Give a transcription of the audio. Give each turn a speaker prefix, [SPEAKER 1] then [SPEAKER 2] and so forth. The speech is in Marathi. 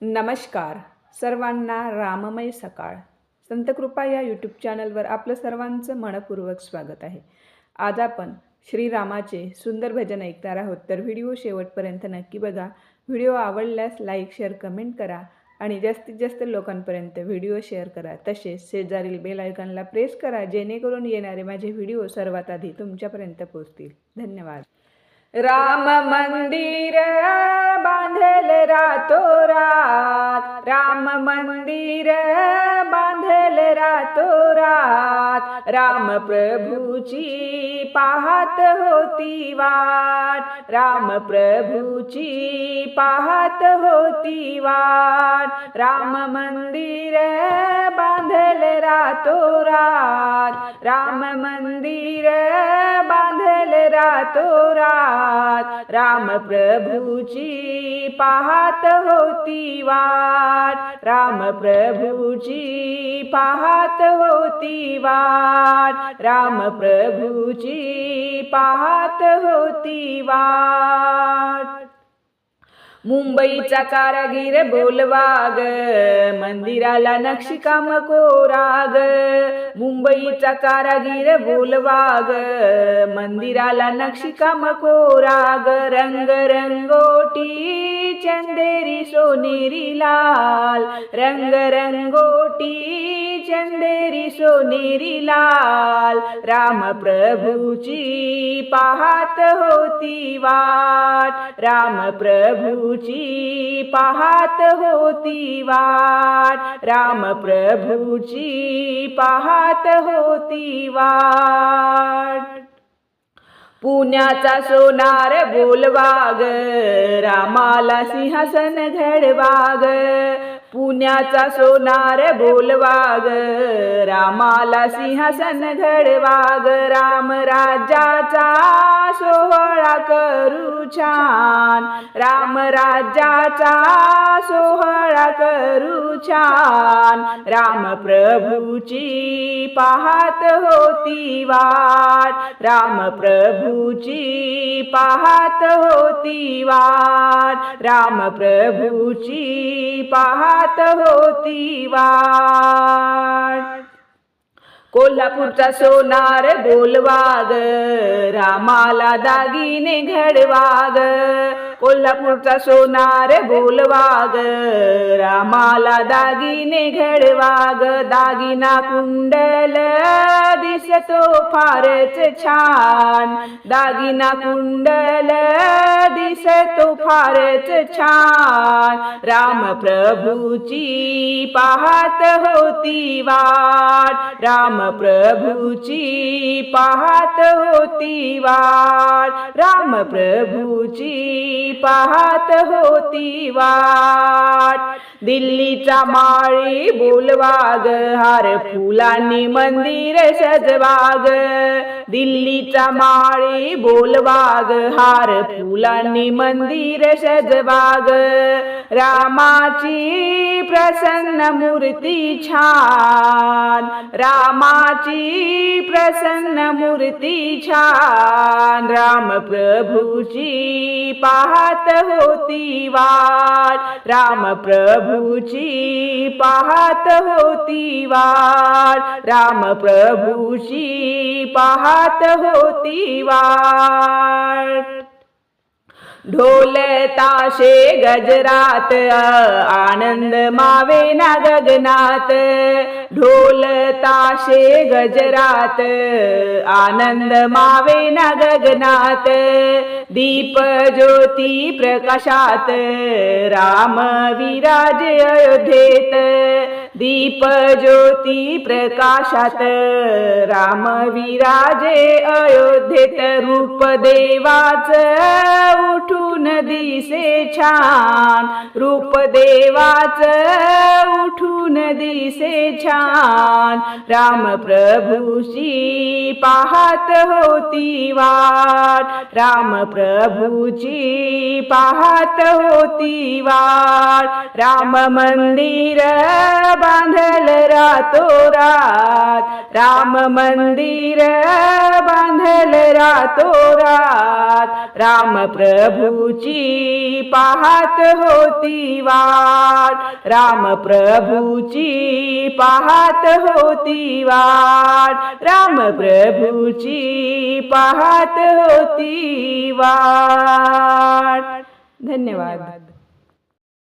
[SPEAKER 1] नमस्कार. सर्वांना राममय सकाळ. संतकृपा या यूट्यूब चॅनलवर आपलं सर्वांचं मनपूर्वक स्वागत आहे. आज आपण श्रीरामाचे सुंदर भजन ऐकणार आहोत. तर व्हिडिओ शेवटपर्यंत नक्की बघा. व्हिडिओ आवडल्यास लाईक शेअर कमेंट करा आणि जास्तीत जास्त लोकांपर्यंत व्हिडिओ शेअर करा. तसेच शेजारील बेल आयकॉनला प्रेस करा जेणेकरून येणारे माझे व्हिडिओ सर्वात आधी तुमच्यापर्यंत पोहोचतील. धन्यवाद. राम मंदिर बांधल रातोरात. राम मंदिर बांधल रातोरात. राम प्रभूची पाहत होती वाट. राम प्रभूची पाहत होती वाट. राम मंदिर बांधल रातोरात. राम मंदिर बांधल रातोरात. राम प्रभूची पाहत होती वाट. राम प्रभूची पाहत होती वाट. राम प्रभूची पाहत होती वाट. मुंबईचा कारागीर बोलवाग मंदिराला नक्षीकाम कोराग. मुंबईचा कारागीर बोलवाग मंदिराला नक्षीकाम कोराग. रंग रंगोटी चंदेरी सोनेरी लाल रंग रंगोटी चंदेरी सोनेरी लाल राम प्रभूची पाहत होती वाट राम प्रभूची पाहत होती वाट राम प्रभूची पाहत होती वाट. पुण्याचा सोनार बोलवाग रामाला सिंहासन घडवाग. पुण्याचा सोनार बोलवाग रामाला सिंहासन घडवाग. राम राजाचा सोहळा करू छान. राम राज्याचा सोहळा करू छान. राम प्रभूची पाहत होती वाट. राम प्रभूची पाहत होती वाट. राम प्रभूची पाहत होती वाट. कोल्हापूरचा सोनार बोलवाग रामाला दागिने घडवाग. कोल्हापूरचा सोनार बोलवाग रामाला दागिने घडवाग. दागिना कुंडल दिसतो फारच छान. दागिना कुंडल दिस फारच छान. राम प्रभूची पाहत होती वाट. राम प्रभूची पाहत होती वाट. राम प्रभूची पाहत होती वाट. दिल्लीचा माळी बोलवाग. हार फुलांनी मंदिर सजवाग. दिल्लीचा माळी बोलवाग. हार फुलांनी मंदिर सजवाग रामाची प्रसन्न मूर्ती छान. रामाची प्रसन्न मूर्ती छान. राम प्रभूची पाहत होती वाट. राम प्रभूची पाहत होती वाट. राम प्रभूची पाहत होती वाट. ढोल ताशे गजरात आनंद मावे ना गगनात. ढोल ताशे गजरात आनंद मावे ना गगनात. दीप ज्योती प्रकाशात राम विराज अयोध्येत. दीप ज्योती प्रकाशात राम विराजे अयोध्येत रूप देवाच उठून दिसे छान रूप देवाच उठून दिसे छान राम प्रभूची पाहत होती वाट राम प्रभूची पाहत होती वाट राम मंदिर बांधल रातोरात. राम मंदिर बांधल रातोरात. राम प्रभूची पाहत होती वाट. राम प्रभूची पाहत होती वाट. राम प्रभूची पाहत होती वाट. धन्यवाद.